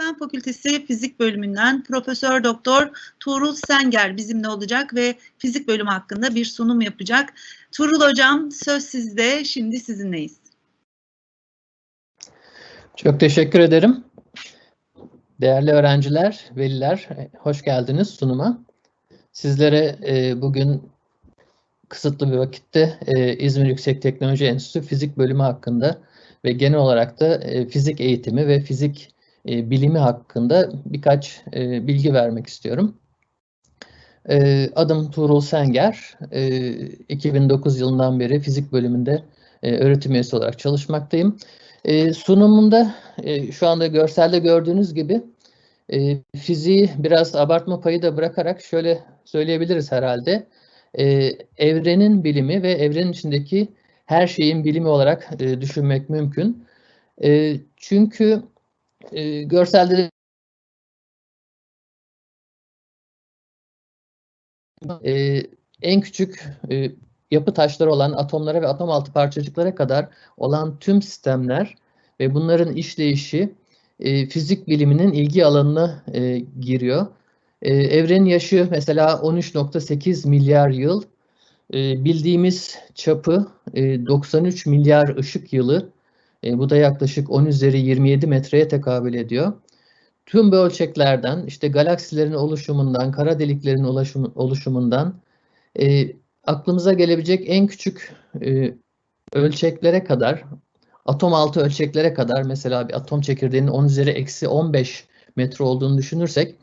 Fen Fakültesi Fizik Bölümünden Profesör Doktor Tuğrul Senger bizimle olacak ve fizik bölümü hakkında bir sunum yapacak. Tuğrul Hocam söz sizde. Şimdi sizinleyiz. Çok teşekkür ederim. Değerli öğrenciler, veliler, hoş geldiniz sunuma. Sizlere e, bugün kısıtlı bir vakitte e, İzmir Yüksek Teknoloji Enstitüsü Fizik Bölümü hakkında ve genel olarak da e, fizik eğitimi ve fizik e, bilimi hakkında birkaç e, bilgi vermek istiyorum. E, adım Tuğrul Senger. E, 2009 yılından beri fizik bölümünde e, öğretim üyesi olarak çalışmaktayım. E, sunumunda e, şu anda görselde gördüğünüz gibi e, fiziği biraz abartma payı da bırakarak şöyle söyleyebiliriz herhalde. E, evrenin bilimi ve evrenin içindeki her şeyin bilimi olarak e, düşünmek mümkün. E, çünkü e, görselde e, en küçük e, yapı taşları olan atomlara ve atom altı parçacıklara kadar olan tüm sistemler ve bunların işleyişi e, fizik biliminin ilgi alanına e, giriyor. E, evrenin yaşı mesela 13.8 milyar yıl, e, bildiğimiz çapı e, 93 milyar ışık yılı, e, bu da yaklaşık 10 üzeri 27 metreye tekabül ediyor. Tüm bu ölçeklerden, işte galaksilerin oluşumundan, kara deliklerin oluşum, oluşumundan, e, aklımıza gelebilecek en küçük e, ölçeklere kadar, atom altı ölçeklere kadar, mesela bir atom çekirdeğinin 10 üzeri eksi 15 metre olduğunu düşünürsek,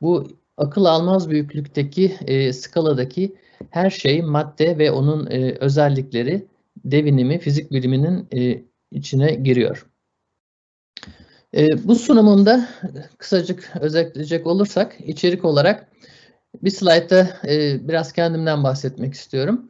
bu akıl almaz büyüklükteki e, skaladaki her şey, madde ve onun e, özellikleri, devinimi, fizik biliminin e, içine giriyor. E, bu sunumunda kısacık özetleyecek olursak, içerik olarak bir slaytta e, biraz kendimden bahsetmek istiyorum.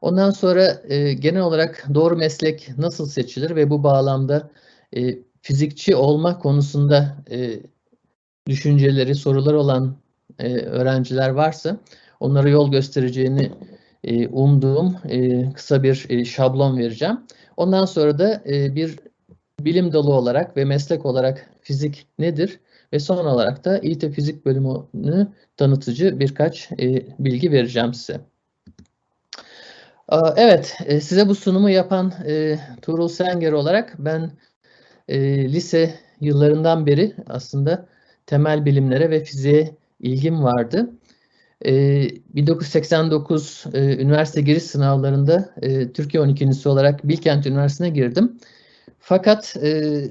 Ondan sonra e, genel olarak doğru meslek nasıl seçilir ve bu bağlamda e, fizikçi olma konusunda e, düşünceleri, sorular olan e, öğrenciler varsa onlara yol göstereceğini e, umduğum e, kısa bir e, şablon vereceğim. Ondan sonra da e, bir bilim dalı olarak ve meslek olarak fizik nedir ve son olarak da İT Fizik bölümünü tanıtıcı birkaç e, bilgi vereceğim size. Evet, e, size bu sunumu yapan e, Tuğrul Senger olarak ben e, lise yıllarından beri aslında temel bilimlere ve fiziğe ilgim vardı. E, 1989 e, üniversite giriş sınavlarında e, Türkiye 12'ncisi olarak Bilkent Üniversitesi'ne girdim. Fakat e,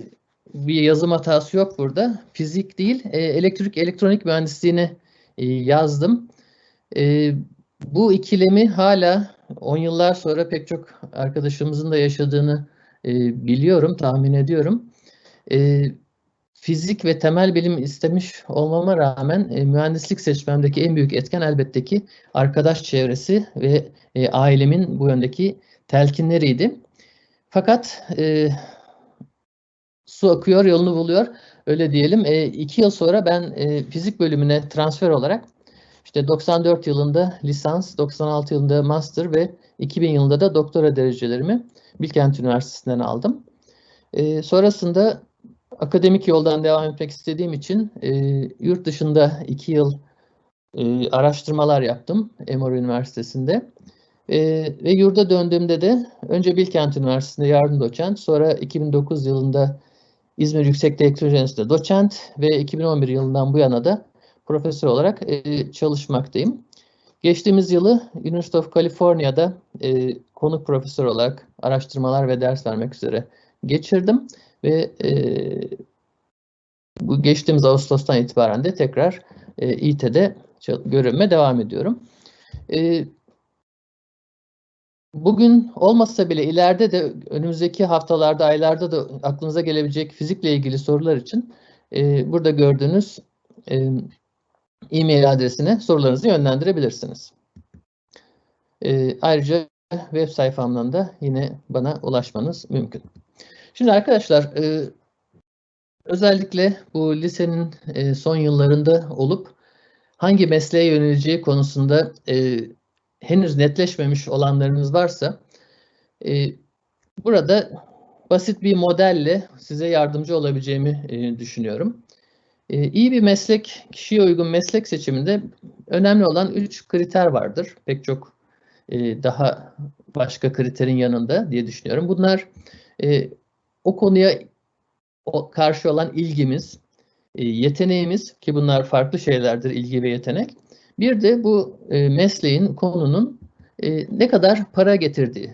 bir yazım hatası yok burada. Fizik değil, e, elektrik elektronik mühendisliğini yazdım. Bu ikilemi hala 10 yıllar sonra pek çok arkadaşımızın da yaşadığını biliyorum, tahmin ediyorum. E, fizik ve temel bilim istemiş olmama rağmen e, mühendislik seçmemdeki en büyük etken elbette ki arkadaş çevresi ve e, ailemin bu yöndeki telkinleriydi. Fakat e, su akıyor, yolunu buluyor. Öyle diyelim. E, iki yıl sonra ben e, fizik bölümüne transfer olarak işte 94 yılında lisans, 96 yılında master ve 2000 yılında da doktora derecelerimi Bilkent Üniversitesi'nden aldım. E, sonrasında akademik yoldan devam etmek istediğim için e, yurt dışında iki yıl e, araştırmalar yaptım Emory Üniversitesi'nde. E, ve yurda döndüğümde de önce Bilkent Üniversitesi'nde yardım doçent, sonra 2009 yılında İzmir Yüksek Teknoloji Enstitüsü'nde doçent ve 2011 yılından bu yana da profesör olarak e, çalışmaktayım. Geçtiğimiz yılı University of California'da e, konuk profesör olarak araştırmalar ve ders vermek üzere geçirdim ve e, bu geçtiğimiz Ağustos'tan itibaren de tekrar e, İT'de görevime devam ediyorum. E, bugün olmasa bile ileride de önümüzdeki haftalarda, aylarda da aklınıza gelebilecek fizikle ilgili sorular için e, burada gördüğünüz e, e-mail adresine sorularınızı yönlendirebilirsiniz. E, ayrıca web sayfamdan da yine bana ulaşmanız mümkün. Şimdi arkadaşlar e, özellikle bu lisenin e, son yıllarında olup hangi mesleğe yöneleceği konusunda e, henüz netleşmemiş olanlarınız varsa e, burada basit bir modelle size yardımcı olabileceğimi e, düşünüyorum. E, iyi bir meslek, kişiye uygun meslek seçiminde önemli olan üç kriter vardır. Pek çok e, daha başka kriterin yanında diye düşünüyorum. Bunlar e, o konuya karşı olan ilgimiz, e, yeteneğimiz ki bunlar farklı şeylerdir ilgi ve yetenek. Bir de bu e, mesleğin, konunun e, ne kadar para getirdiği.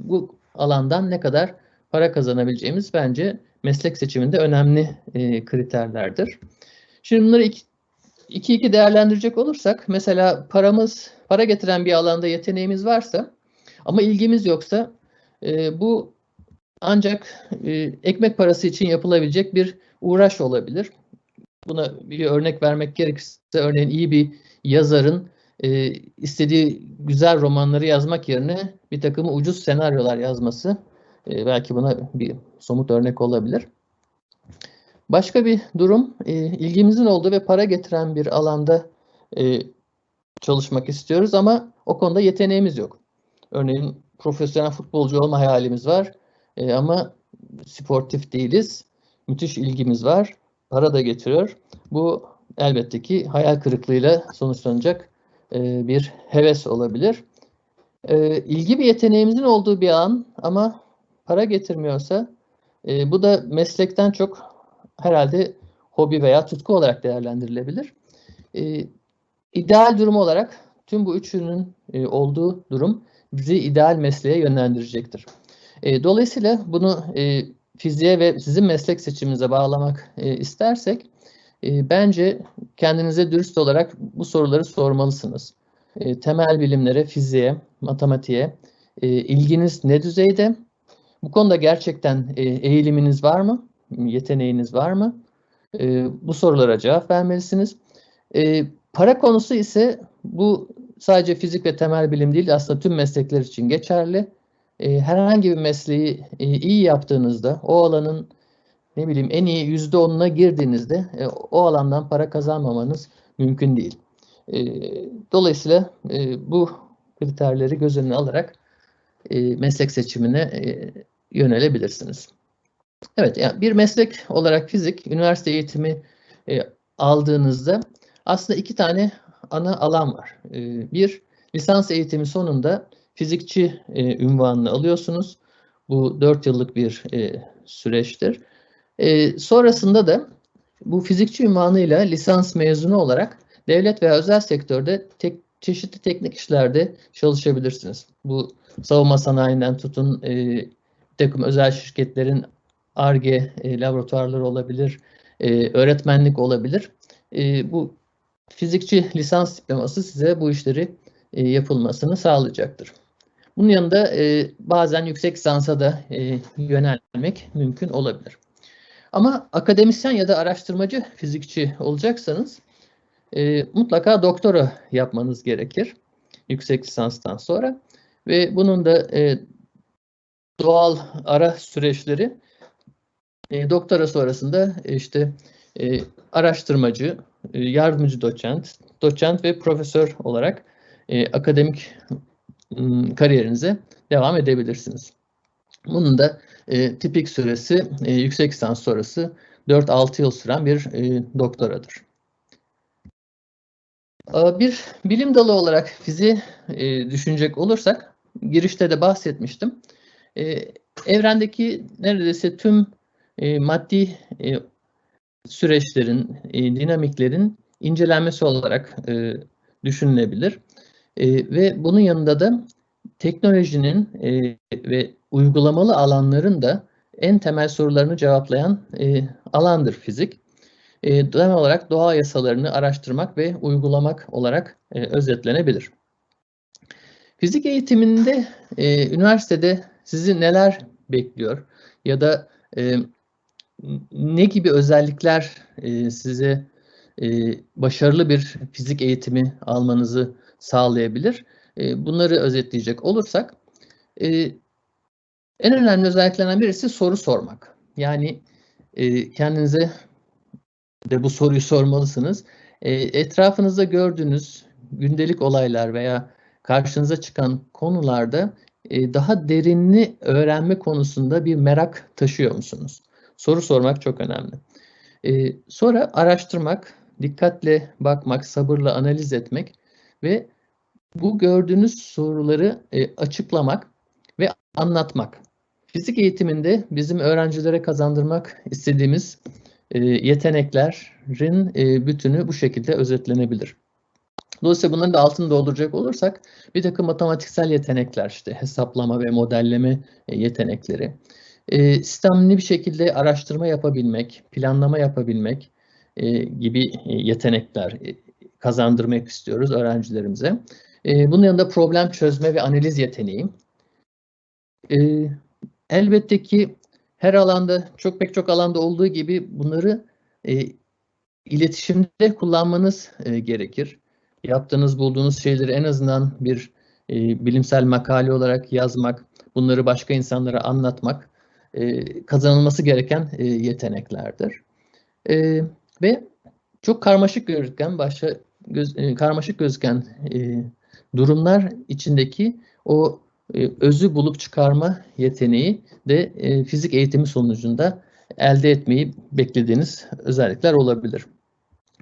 Bu alandan ne kadar para kazanabileceğimiz bence meslek seçiminde önemli kriterlerdir. Şimdi bunları iki, iki iki değerlendirecek olursak mesela paramız, para getiren bir alanda yeteneğimiz varsa ama ilgimiz yoksa bu ancak e, ekmek parası için yapılabilecek bir uğraş olabilir. Buna bir örnek vermek gerekirse örneğin iyi bir yazarın e, istediği güzel romanları yazmak yerine bir takım ucuz senaryolar yazması e, belki buna bir somut örnek olabilir. Başka bir durum e, ilgimizin olduğu ve para getiren bir alanda e, çalışmak istiyoruz ama o konuda yeteneğimiz yok. Örneğin profesyonel futbolcu olma hayalimiz var e, ama sportif değiliz. Müthiş ilgimiz var. Para da getiriyor. Bu elbette ki hayal kırıklığıyla sonuçlanacak e, bir heves olabilir. E, ilgi bir yeteneğimizin olduğu bir an ama para getirmiyorsa e, bu da meslekten çok herhalde hobi veya tutku olarak değerlendirilebilir. E, ideal durum olarak tüm bu üçünün e, olduğu durum bizi ideal mesleğe yönlendirecektir. E, dolayısıyla bunu e, fiziğe ve sizin meslek seçiminize bağlamak e, istersek e, bence kendinize dürüst olarak bu soruları sormalısınız. E, temel bilimlere, fiziğe, matematiğe e, ilginiz ne düzeyde? Bu konuda gerçekten e, eğiliminiz var mı? Yeteneğiniz var mı? E, bu sorulara cevap vermelisiniz. E, para konusu ise bu sadece fizik ve temel bilim değil aslında tüm meslekler için geçerli. E, herhangi bir mesleği e, iyi yaptığınızda o alanın ne bileyim en iyi yüzde onuna girdiğinizde e, o alandan para kazanmamanız mümkün değil. E, dolayısıyla e, bu kriterleri göz önüne alarak meslek seçimine yönelebilirsiniz. Evet, yani bir meslek olarak fizik, üniversite eğitimi aldığınızda aslında iki tane ana alan var. E, bir, lisans eğitimi sonunda fizikçi e, ünvanını alıyorsunuz. Bu dört yıllık bir e, süreçtir. E, sonrasında da bu fizikçi ünvanıyla lisans mezunu olarak devlet veya özel sektörde tek, çeşitli teknik işlerde çalışabilirsiniz. Bu savunma sanayinden tutun, e, takım özel şirketlerin ARGE e, laboratuvarları olabilir, e, öğretmenlik olabilir. E, bu fizikçi lisans diploması size bu işleri e, yapılmasını sağlayacaktır. Bunun yanında e, bazen yüksek lisansa da e, yönelmek mümkün olabilir. Ama akademisyen ya da araştırmacı fizikçi olacaksanız e, mutlaka doktora yapmanız gerekir yüksek lisanstan sonra ve bunun da e, doğal ara süreçleri e, doktora sonrasında e, işte e, araştırmacı, e, yardımcı doçent, doçent ve profesör olarak e, akademik kariyerinize devam edebilirsiniz. Bunun da e, tipik süresi e, yüksek lisans sonrası 4-6 yıl süren bir e, doktoradır. Bir bilim dalı olarak fiziği e, düşünecek olursak, girişte de bahsetmiştim. E, evrendeki neredeyse tüm e, maddi e, süreçlerin, e, dinamiklerin incelenmesi olarak e, düşünülebilir. E, ve bunun yanında da teknolojinin e, ve uygulamalı alanların da en temel sorularını cevaplayan e, alandır fizik. E, temel olarak doğa yasalarını araştırmak ve uygulamak olarak e, özetlenebilir. Fizik eğitiminde e, üniversitede sizi neler bekliyor ya da e, ne gibi özellikler e, size e, başarılı bir fizik eğitimi almanızı sağlayabilir? E, bunları özetleyecek olursak, e, en önemli özelliklerden birisi soru sormak. Yani e, kendinize de bu soruyu sormalısınız. Etrafınızda gördüğünüz gündelik olaylar veya karşınıza çıkan konularda daha derinli öğrenme konusunda bir merak taşıyor musunuz? Soru sormak çok önemli. Sonra araştırmak, dikkatle bakmak, sabırla analiz etmek ve bu gördüğünüz soruları e, açıklamak ve anlatmak. Fizik eğitiminde bizim öğrencilere kazandırmak istediğimiz e, yeteneklerin e, bütünü bu şekilde özetlenebilir. Dolayısıyla bunların da altını dolduracak olursak bir takım matematiksel yetenekler işte hesaplama ve modelleme e, yetenekleri, e, sistemli bir şekilde araştırma yapabilmek, planlama yapabilmek e, gibi e, yetenekler e, kazandırmak istiyoruz öğrencilerimize. E, bunun yanında problem çözme ve analiz yeteneği. E, elbette ki her alanda, çok pek çok alanda olduğu gibi bunları e, iletişimde kullanmanız gerekir. Yaptığınız, bulduğunuz şeyleri en azından bir bilimsel makale olarak yazmak, bunları başka insanlara anlatmak kazanılması gereken yeteneklerdir. Ve çok karmaşık gözüken, başta göz, e, karmaşık gözüken e, durumlar içindeki o e, özü bulup çıkarma yeteneği de e, fizik eğitimi sonucunda elde etmeyi beklediğiniz özellikler olabilir.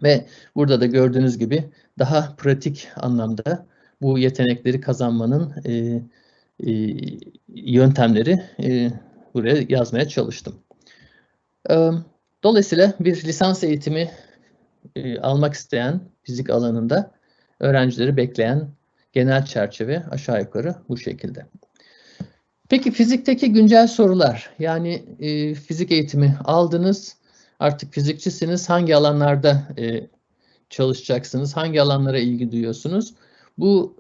Ve burada da gördüğünüz gibi daha pratik anlamda bu yetenekleri kazanmanın e, e, yöntemleri e, buraya yazmaya çalıştım. E, dolayısıyla bir lisans eğitimi e, almak isteyen fizik alanında öğrencileri bekleyen genel çerçeve aşağı yukarı bu şekilde. Peki fizikteki güncel sorular yani e, fizik eğitimi aldınız artık fizikçisiniz hangi alanlarda e, çalışacaksınız hangi alanlara ilgi duyuyorsunuz bu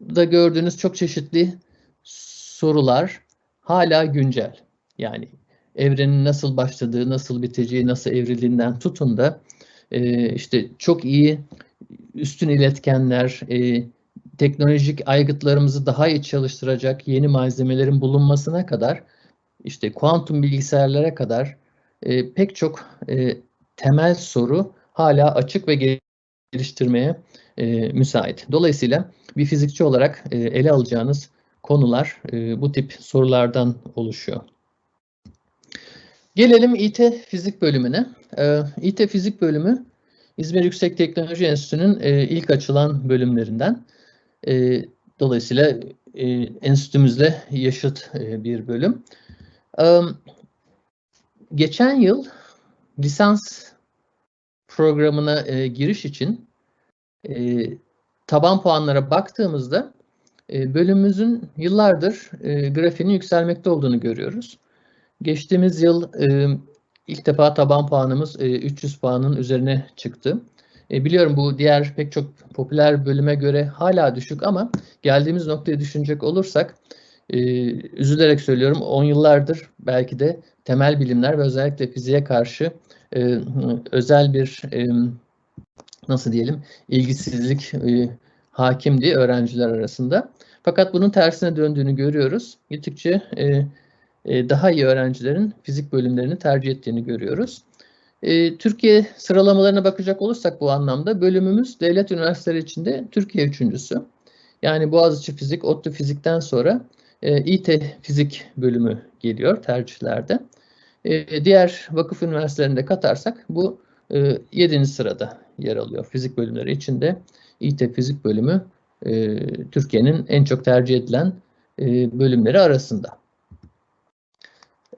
da gördüğünüz çok çeşitli sorular hala güncel yani evrenin nasıl başladığı nasıl biteceği nasıl evrildiğinden tutun da e, işte çok iyi üstün iletkenler e, teknolojik aygıtlarımızı daha iyi çalıştıracak yeni malzemelerin bulunmasına kadar işte kuantum bilgisayarlara kadar e, pek çok e, temel soru hala açık ve geliştirmeye e, müsait. Dolayısıyla bir fizikçi olarak e, ele alacağınız konular e, bu tip sorulardan oluşuyor. Gelelim İT Fizik bölümüne. E, İT Fizik bölümü İzmir Yüksek Teknoloji Enstitüsü'nün e, ilk açılan bölümlerinden. E, dolayısıyla e, enstitümüzle yaşıt e, bir bölüm. E, geçen yıl lisans programına giriş için taban puanlara baktığımızda bölümümüzün yıllardır e, grafiğinin yükselmekte olduğunu görüyoruz. Geçtiğimiz yıl e, ilk defa taban puanımız e, 300 puanın üzerine çıktı. E, biliyorum bu diğer pek çok popüler bölüme göre hala düşük ama geldiğimiz noktayı düşünecek olursak e, üzülerek söylüyorum 10 yıllardır belki de temel bilimler ve özellikle fiziğe karşı e, özel bir e, nasıl diyelim ilgisizlik e, hakimdi öğrenciler arasında. Fakat bunun tersine döndüğünü görüyoruz. Gittikçe e, e, daha iyi öğrencilerin fizik bölümlerini tercih ettiğini görüyoruz. E, Türkiye sıralamalarına bakacak olursak bu anlamda bölümümüz devlet üniversiteleri içinde Türkiye üçüncüsü. Yani Boğaziçi Fizik, ODTÜ Fizik'ten sonra e, İT Fizik bölümü geliyor tercihlerde. E, diğer vakıf üniversitelerinde katarsak bu e, 7. sırada yer alıyor. Fizik bölümleri içinde İT Fizik bölümü Türkiye'nin en çok tercih edilen bölümleri arasında.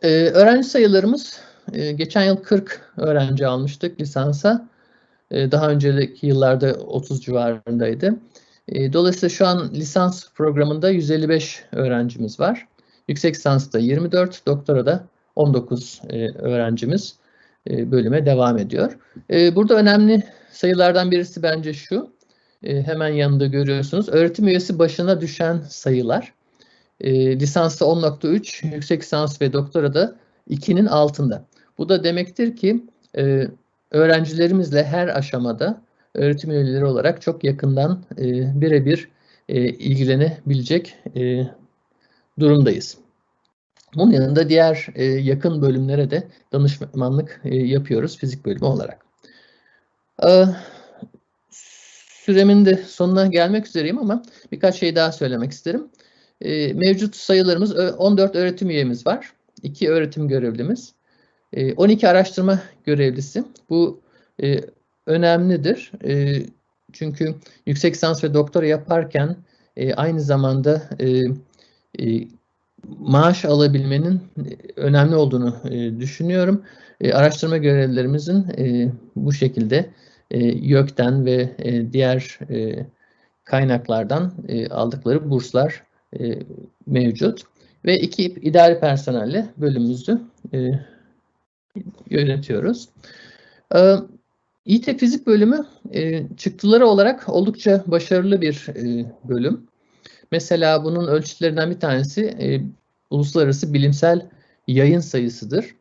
E, öğrenci sayılarımız e, geçen yıl 40 öğrenci almıştık lisansa. E, daha önceki yıllarda 30 civarındaydı. E, dolayısıyla şu an lisans programında 155 öğrencimiz var. Yüksek lisansta 24, doktora da 19 e, öğrencimiz e, bölüme devam ediyor. E, burada önemli sayılardan birisi bence şu. E, hemen yanında görüyorsunuz. Öğretim üyesi başına düşen sayılar. E, lisansta 10.3, yüksek lisans ve doktora da 2'nin altında. Bu da demektir ki e, öğrencilerimizle her aşamada öğretim üyeleri olarak çok yakından e, birebir e, ilgilenebilecek e, durumdayız. Bunun yanında diğer e, yakın bölümlere de danışmanlık e, yapıyoruz fizik bölümü olarak. E, süremin de sonuna gelmek üzereyim ama birkaç şey daha söylemek isterim. E, mevcut sayılarımız 14 öğretim üyemiz var. 2 öğretim görevlimiz. E, 12 araştırma görevlisi. Bu e, önemlidir. E, çünkü yüksek lisans ve doktora yaparken e, aynı zamanda e, e, maaş alabilmenin önemli olduğunu e, düşünüyorum. E, araştırma görevlilerimizin e, bu şekilde e, YÖK'ten ve e, diğer e, kaynaklardan e, aldıkları burslar e, mevcut. Ve iki idari personelle bölümümüzü e, yönetiyoruz. E, İT Fizik bölümü e, çıktıları olarak oldukça başarılı bir e, bölüm. Mesela bunun ölçütlerinden bir tanesi e, uluslararası bilimsel yayın sayısıdır.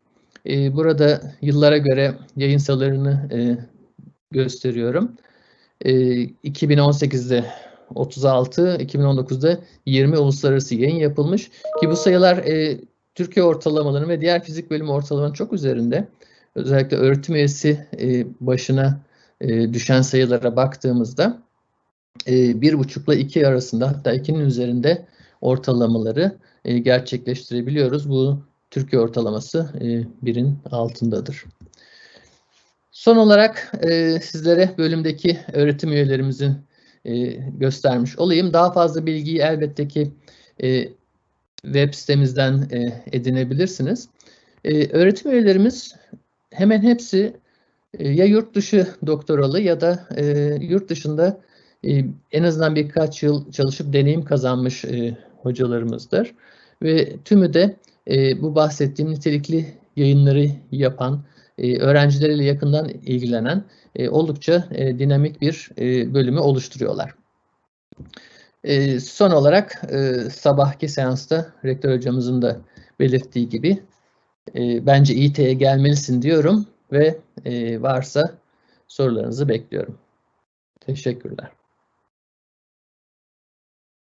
E, burada yıllara göre yayın sayılarını e, gösteriyorum. E, 2018'de 36, 2019'da 20 uluslararası yayın yapılmış ki bu sayılar e, Türkiye ortalamalarının ve diğer fizik bölümü ortalamanın çok üzerinde. Özellikle öğretim üyesi e, başına e, düşen sayılara baktığımızda e, bir buçukla iki arasında hatta ikinin üzerinde ortalamaları e, gerçekleştirebiliyoruz. Bu Türkiye ortalaması e, birin altındadır. Son olarak e, sizlere bölümdeki öğretim üyelerimizin e, göstermiş olayım. Daha fazla bilgiyi elbette ki e, web sitemizden e, edinebilirsiniz. E, öğretim üyelerimiz hemen hepsi e, ya yurt dışı doktoralı ya da e, yurt dışında e, en azından birkaç yıl çalışıp deneyim kazanmış e, hocalarımızdır. Ve tümü de e, bu bahsettiğim nitelikli yayınları yapan, e, öğrencileriyle yakından ilgilenen e, oldukça e, dinamik bir bölümü oluşturuyorlar. Son olarak sabahki seansta rektör hocamızın da belirttiği gibi bence İT'ye gelmelisin diyorum ve varsa sorularınızı bekliyorum. Teşekkürler.